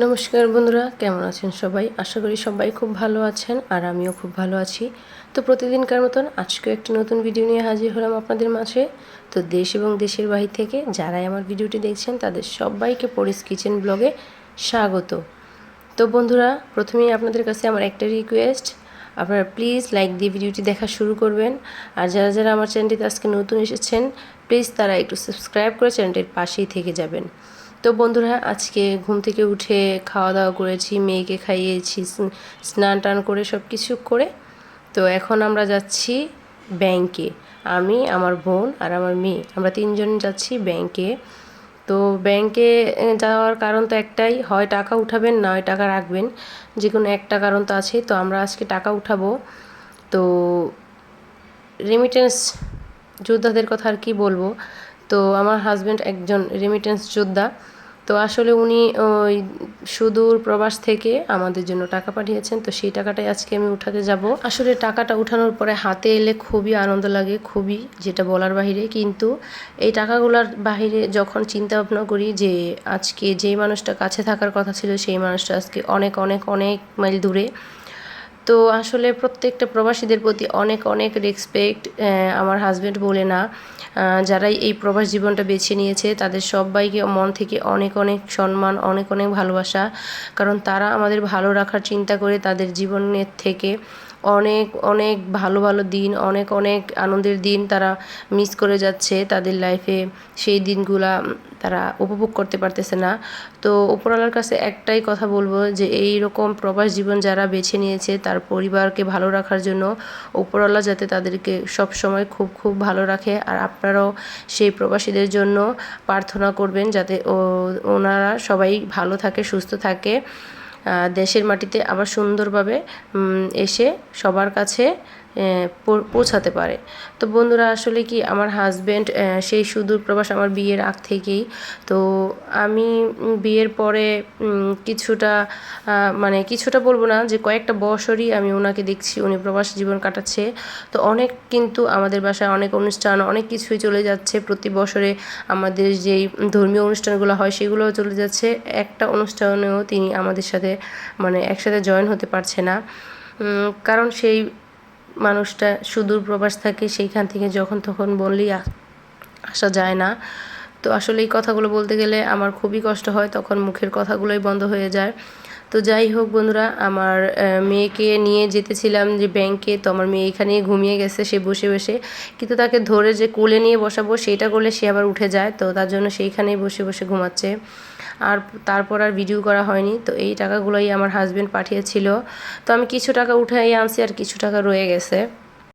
নমস্কার বন্ধুরা, কেমন আছেন সবাই? আশা করি সবাই খুব ভালো আছেন আর আমিও খুব ভালো আছি। তো প্রতিদিনকার মতন আজকেও একটি নতুন ভিডিও নিয়ে হাজির হলাম আপনাদের মাঝে। তো দেশ এবং দেশের বাহির থেকে যারাই আমার ভিডিওটি দেখছেন, তাদের সবাইকে পরিস কিচেন ব্লগে স্বাগত। তো বন্ধুরা, প্রথমেই আপনাদের কাছে আমার একটা রিকোয়েস্ট আপনারা প্লিজ লাইক দিয়ে ভিডিওটি দেখা শুরু করবেন। আর যারা যারা আমার চ্যানেলটিতে আজকে নতুন এসেছেন প্লিজ তারা একটু সাবস্ক্রাইব করে চ্যানেলটির পাশেই থেকে যাবেন। তো বন্ধুরা, আজকে ঘুম থেকে উঠে খাওয়া দাওয়া করেছি, মেয়েকে খাইয়েছি স্নান টান করে সব কিছু করে। তো এখন আমরা যাচ্ছি ব্যাংকে। আমি, আমার বোন আর আমার মেয়ে। আমরা তিনজন যাচ্ছি ব্যাংকে। তো ব্যাংকে যাওয়ার কারণ তো একটাই, হয় টাকা উঠাবেন, না হয় টাকা রাখবেন। যে কোনো একটা কারণ তো আছে তো আমরা আজকে টাকা উঠাবো। তো রেমিটেন্স যোদ্ধাদের কথা আর কি বলব? তো আমার হাজব্যান্ড একজন রেমিটেন্স যোদ্ধা। তো আসলে উনি ওই সুদূর প্রবাস থেকে আমাদের জন্য টাকা পাঠিয়েছেন, তো সেই টাকাটাই আজকে আমি উঠাতে যাব। আসলে টাকাটা উঠানোর পরে হাতে এলে খুবই আনন্দ লাগে, খুবই যেটা বলার বাহিরে। কিন্তু এই টাকাগুলোর বাহিরে যখন চিন্তা ভাবনা করি যে আজকে যেই মানুষটা কাছে থাকার কথা ছিল, সেই মানুষটা আজকে অনেক অনেক অনেক মাইল দূরে তো আসলে প্রত্যেকটা প্রবাসীদের প্রতি অনেক অনেক রেসপেক্ট আমার হাজব্যান্ড বলে না। যারাই এই প্রবাস জীবনটা বেছে নিয়েছে, তাদের সবাইকে মন থেকে অনেক অনেক সম্মান, অনেক অনেক ভালোবাসা। কারণ তারা আমাদের ভালো রাখার চিন্তা করে তাদের জীবনের থেকে অনেক অনেক ভালো ভালো দিন, অনেক অনেক আনন্দের দিন তারা মিস করে যাচ্ছে তাদের লাইফে সেই দিনগুলা তারা উপভোগ করতে পারতেছে না। তো উপরওয়ালার কাছে একটাই কথা বলব যে এই রকম প্রবাস জীবন যারা বেছে নিয়েছে তার পরিবারকে ভালো রাখার জন্য উপরওয়ালা যাতে তাদেরকে সব সময় খুব খুব ভালো রাখে। আর আপনারাও সেই প্রবাসীদের জন্য প্রার্থনা করবেন যাতে ওনারা সবাই ভালো থাকে, সুস্থ থাকে। দেশের মাটিতে আবার সুন্দরভাবে এসে সবার কাছে পৌঁছাতে পারে। তো বন্ধুরা, আসলে কি আমার হাজব্যান্ড সেই সুদূর প্রবাস আমার বিয়ের আগ থেকেই। তো আমি বিয়ের পরে কিছুটা মানে কিছুটা বলব না যে কয়েকটা বছরই আমি ওনাকে দেখছি, উনি প্রবাস জীবন কাটাচ্ছে। তো অনেক কিন্তু আমাদের বাসায় অনেক অনুষ্ঠান, অনেক কিছুই চলে যাচ্ছে। প্রতি বছরে আমাদের যেই ধর্মীয় অনুষ্ঠানগুলো হয়, সেগুলোও চলে যাচ্ছে। একটা অনুষ্ঠানেও তিনি আমাদের সাথে মানে একসাথে জয়েন হতে পারছে না। কারণ সেই মানুষটা সুদূর প্রবাস থাকে সেইখান থেকে যখন তখন বললেই আসা যায় না। তো আসলে এই কথাগুলো বলতে গেলে আমার খুবই কষ্ট হয়, তখন মুখের কথাগুলোই বন্ধ হয়ে যায়। তো যাই হোক বন্ধুরা, আমার মেয়েকে নিয়ে যেতেছিলাম যে ব্যাংকে তো আমার মেয়ে এখানেই ঘুমিয়ে গেছে, সে বসে বসে। কিন্তু তাকে ধরে যে কোলে নিয়ে বসাবো, সেটা করলে সে আবার উঠে যায়। তো তার জন্য সেইখানেই বসে বসে ঘুমাচ্ছে। আর তারপর আর ভিডিও করা হয়নি। তো এই টাকাগুলোই আমার হাজব্যান্ড পাঠিয়েছিল। তো আমি কিছু টাকা উঠাই আনছি আর কিছু টাকা রয়ে গেছে।